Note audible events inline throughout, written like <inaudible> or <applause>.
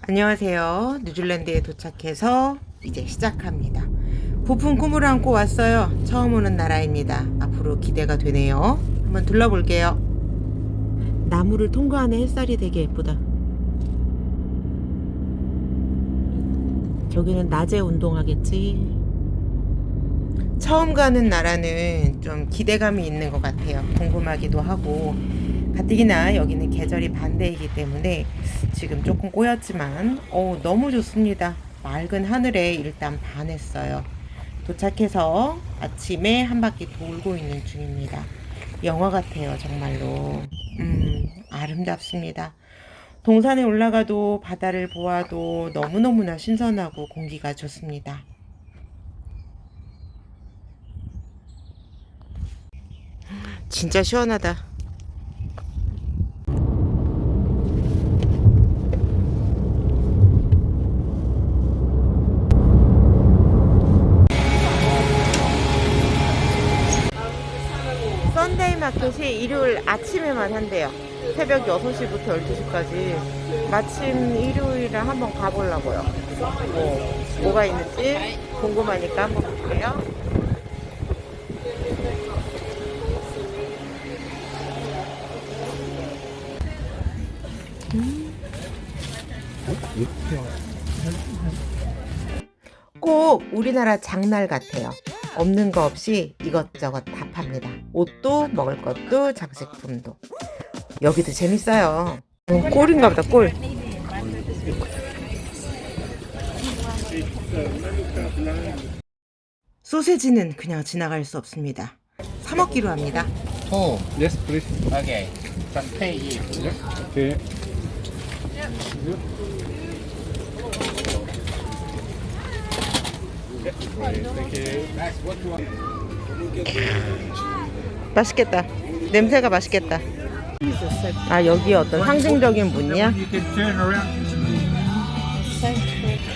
안녕하세요. 뉴질랜드에 도착해서 이제 시작합니다. 부푼 꿈을 안고 왔어요. 처음 오는 나라입니다. 앞으로 기대가 되네요. 한번 둘러볼게요. 나무를 통과하는 햇살이 되게 예쁘다. 저기는 낮에 운동하겠지. 처음 가는 나라는 좀 기대감이 있는 것 같아요. 궁금하기도 하고. 가뜩이나 여기는 계절이 반대이기 때문에 지금 조금 꼬였지만 어, 너무 좋습니다. 맑은 하늘에 일단 반했어요. 도착해서 아침에 한 바퀴 돌고 있는 중입니다. 영화 같아요, 정말로. 음, 아름답습니다. 동산에 올라가도 바다를 보아도 너무너무나 신선하고 공기가 좋습니다. 진짜 시원하다. 썬데이 마켓이 일요일 아침에만 한대요. 새벽 6시부터 12시까지. 마침 일요일에 한번 가보려고요. 뭐, 뭐가 있는지 궁금하니까 한번 볼게요. 꼭 우리나라 장날 같아요. 없는 거 없이 이것저것 다 팝니다. 옷도 먹을 것도 장식품도. 여기도 재밌어요. 어, 꿀인가 보다 꿀. 소세지는 그냥 지나갈 수 없습니다. 사 먹기로 합니다. Oh, yes, please. Okay. From pay 맛있겠다. 냄새가 맛있겠다. 아 여기 어떤 상징적인 문이야?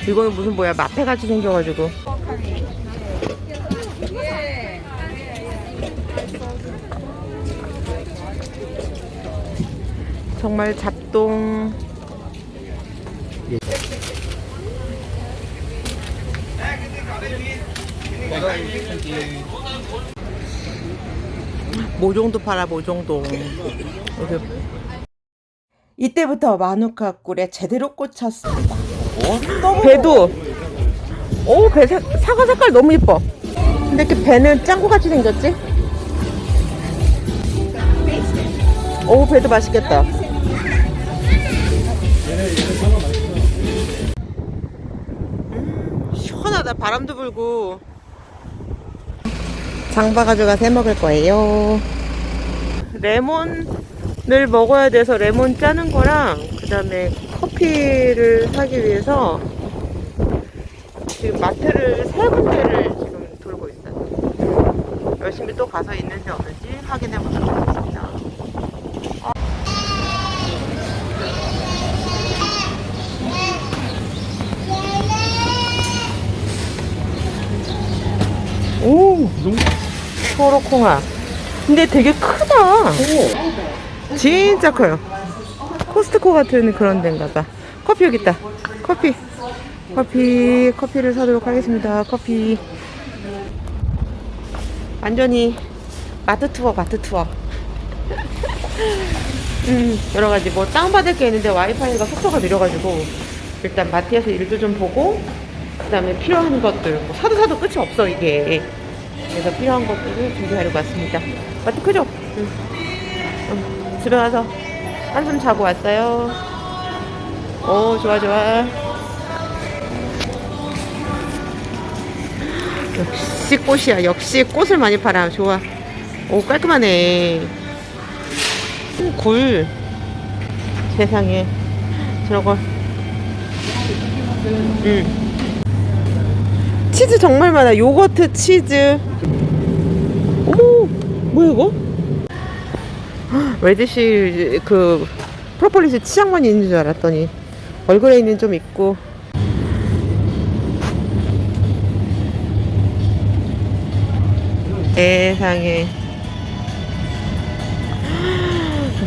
이거는 무슨 뭐야 마패 같이 생겨가지고. 정말 잡동. 모종도 팔아 모종도. 이때부터 마누카 꿀에 제대로 꽂혔습니다. 배도 오, 배 색, 사과 색깔 너무 이뻐. 근데 이렇게 배는 짱구 같이 생겼지? 오, 배도 맛있겠다. 음, 시원하다. 바람도 불고. 장바 가져가서 해 먹을 거예요. 레몬을 먹어야 돼서 레몬 짜는 거랑 그 다음에 커피를 사기 위해서 지금 마트를 세 군데를 지금 돌고 있어요. 열심히 또 가서 있는지 없는지 확인해 보도록 하겠습니다. 소로콩아. 근데 되게 크다. 진짜 커요. 코스트코 같은 그런 데인가 봐. 커피 여기 있다. 커피. 커피, 커피를 사도록 하겠습니다. 커피. 완전히 마트 투어, 마트 투어. <laughs> 음, 여러 가지 뭐 다운받을 게 있는데 와이파이가 속도가 느려가지고 일단 마트에서 일도 좀 보고 그다음에 필요한 것들 뭐 사도 사도 끝이 없어 이게 그래서 필요한 것들을 준비하려고 왔습니다. 마트 크죠? 응. 응. 집에 가서 한숨 자고 왔어요. 오 좋아 좋아. 역시 꽃이야. 역시 꽃을 많이 팔아. 좋아. 오 깔끔하네. 음, 굴. 세상에 저걸. 음. 치즈 정말 많아. 요거트 치즈. 어머, 뭐야 이거? 레디시 그 프로폴리스 치장만 있는 줄 알았더니 얼굴에 있는 좀 있고. 세상에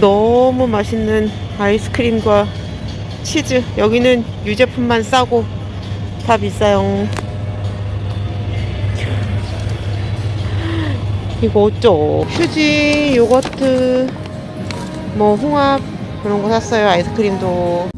너무 맛있는 아이스크림과 치즈. 여기는 유제품만 싸고 다 비싸요. 이거 어쩌? 휴지, 요거트, 뭐 홍합 그런 거 샀어요. 아이스크림도.